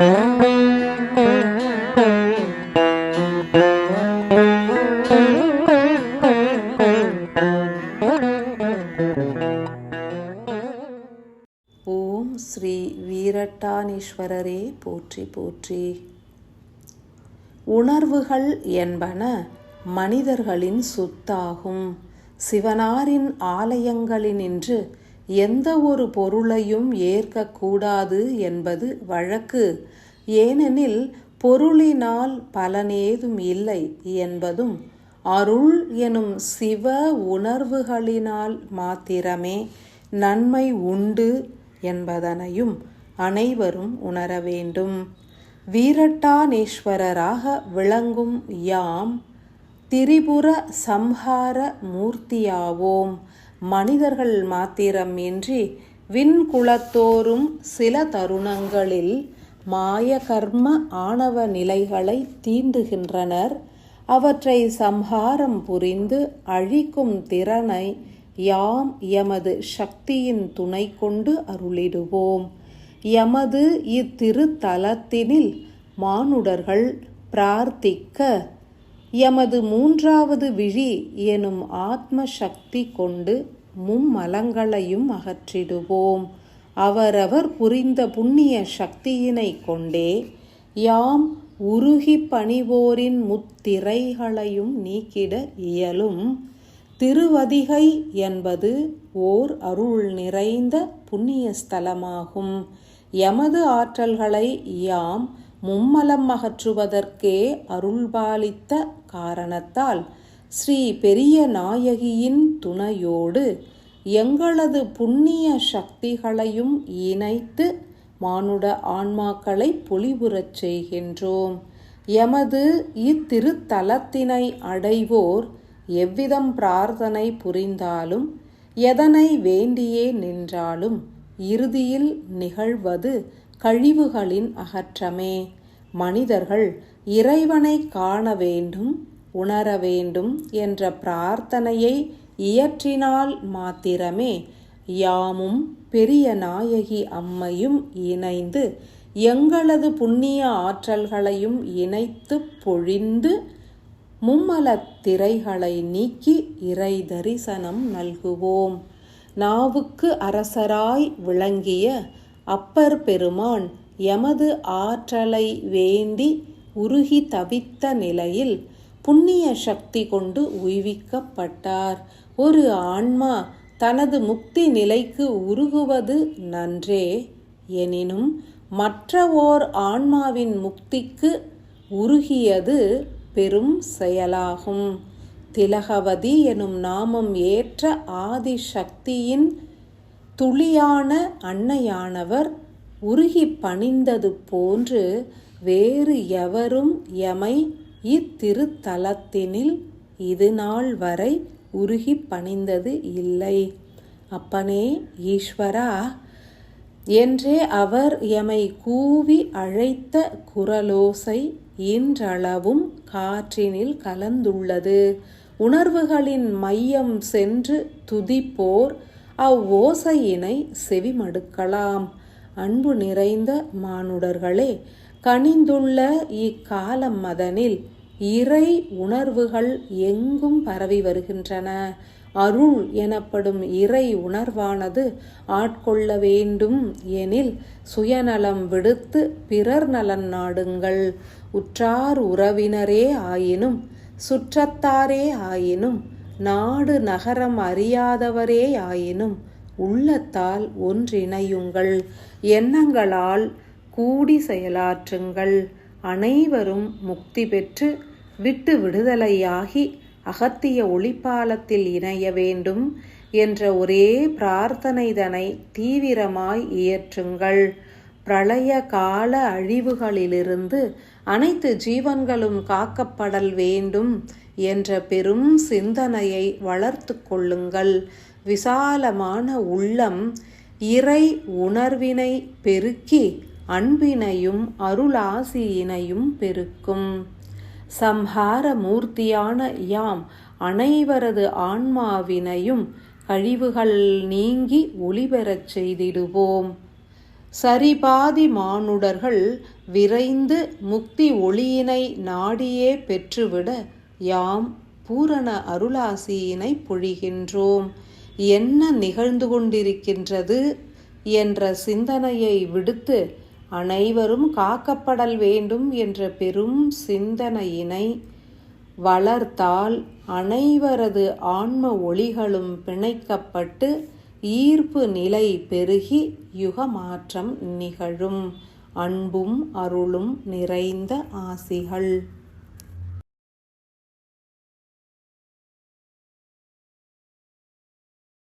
ஓம் ஸ்ரீ வீரட்டானீஸ்வரரே போற்றி போற்றி. உணர்வுகள் என்பன மனிதர்களின் சொத்தாகும். சிவனாரின் ஆலயங்களினின்று எந்த ஒரு பொருளையும் ஏற்கக்கூடாது என்பது வழக்கு. ஏனெனில் பொருளினால் பலனேதும் இல்லை என்பதும் அருள் எனும் சிவ உணர்வுகளினால் மாத்திரமே நன்மை உண்டு என்பதனையும் அனைவரும் உணர வேண்டும். வீரட்டானேஸ்வரராக விளங்கும் யாம் திரிபுர சம்ஹார மூர்த்தியாவோம். மனிதர்கள் மாத்திரம் இன்றி விண்குலத்தோறும் சில தருணங்களில் மாய கர்ம ஆணவ நிலைகளை தீண்டுகின்றனர். அவற்றை சம்ஹாரம் புரிந்து அழிக்கும் திறனை யாம் எமது சக்தியின் துணை கொண்டு அருளிடுவோம். எமது இத்திருத்தலத்தினில் மானுடர்கள் பிரார்த்திக்க எமது மூன்றாவது விழி எனும் ஆத்ம சக்தி கொண்டு மும்மலங்களையும் அகற்றிடுவோம். அவரவர் புரிந்த புண்ணிய சக்தியினை கொண்டே யாம் உருகி பணிவோரின் முத்திரைகளையும் நீக்கிட இயலும். திருவதிகை என்பது ஓர் அருள் நிறைந்த புண்ணிய ஸ்தலமாகும் எமது ஆற்றல்களை யாம் மும்மலம் அகற்றுவதற்கே அருள்பாலித்த காரணத்தால் ஸ்ரீ பெரிய நாயகியின் துணையோடு எங்களது புண்ணிய சக்திகளையும் இணைத்து மானுட ஆன்மாக்களை பொலிபுறச் செய்கின்றோம். எமது இத்திருத்தலத்தினை அடைவோர் எவ்விதம் பிரார்த்தனை புரிந்தாலும் எதனை வேண்டியே நின்றாலும் இறுதியில் நிகழ்வது கழிவுகளின் அகற்றமே. மனிதர்கள் இறைவனை காண வேண்டும் உணர வேண்டும் என்ற பிரார்த்தனையை இயற்றினால் மாத்திரமே யாமும் பெரிய நாயகி அம்மையும் இணைந்து எங்களது புண்ணிய ஆற்றல்களையும் இணைத்து பொழிந்து மும்மலத் திரைகளை நீக்கி இறை தரிசனம் நல்குவோம். நாவுக்கு அரசராய் விளங்கிய அப்பர் பெருமான் எமது ஆற்றலை வேண்டி உருகி தவித்த நிலையில் புண்ணிய சக்தி கொண்டு உய்விக்கப்பட்டார். ஒரு ஆன்மா தனது முக்தி நிலைக்கு உருகுவது நன்றே. எனினும் மற்ற ஓர் ஆன்மாவின் முக்திக்கு உருகியது பெரும் செயலாகும். திலகவதி எனும் நாமம் ஏற்ற ஆதி சக்தியின் துளியான அன்னையானவர் உருகி பணிந்தது போன்று வேறு எவரும் எமை இத்திருத்தலத்தினில் இது நாள் வரை உருகி பணிந்தது இல்லை. அப்பனே ஈஸ்வரா என்றே அவர் எமை கூவி அழைத்த குரலோசை இன்றளவும் காற்றினில் கலந்துள்ளது. உணர்வுகளின் மையம் சென்று துதிப்போர் அவ்வோசையினை செவிமடுக்கலாம். அன்பு நிறைந்த மானுடர்களே கனிந்துள்ள இக்காலம் மதனில் இறை உணர்வுகள் எங்கும் பரவி வருகின்றன. அருள் எனப்படும் இறை உணர்வானது ஆட்கொள்ள வேண்டும் எனில் சுயநலம் விடுத்து பிறர் நலன் நாடுங்கள். உற்றார் உறவினரே ஆயினும் சுற்றத்தாரே ஆயினும் நாடு நகரம் அறியாதவரே ஆயினும் உள்ளத்தால் ஒன்றிணையுங்கள். எண்ணங்களால் கூடி செயலாற்றுங்கள். அனைவரும் முக்தி பெற்று விட்டு விடுதலையாகி அகத்திய ஒளிப்பாலத்தில் இணைய வேண்டும் என்ற ஒரே பிரார்த்தனைதனை தீவிரமாய் இயற்றுங்கள். பிரளய கால அழிவுகளிலிருந்து அனைத்து ஜீவன்களும் காக்கப்படல் வேண்டும் என்ற பெரும் சிந்தனையை வளர்த்து கொள்ளுங்கள். விசாலமான உள்ளம் இறை உணர்வினை பெருக்கி அன்பினையும் அருளாசியினையும் பெருக்கும். சம்ஹார மூர்த்தியான யாம் அனைவரது ஆன்மாவினையும் கழிவுகள் நீங்கி ஒளிபெறச் செய்திடுவோம். சரிபாதி மானுடர்கள் விரைந்து முக்தி ஒளியினை நாடியே பெற்றுவிட யாம் பூரண அருளாசியினை பொழிகின்றோம். என்ன நிகழ்ந்து கொண்டிருக்கின்றது என்ற சிந்தனையை விடுத்து அனைவரும் காக்கப்படல் வேண்டும் என்ற பெரும் சிந்தனையினை வளர்த்தால் அனைவரது ஆன்ம ஒளிகளும் பிணைக்கப்பட்டு ஈர்ப்பு நிலை பெருகி யுக மாற்றம் நிகழும். அன்பும் அருளும் நிறைந்த ஆசிகள்.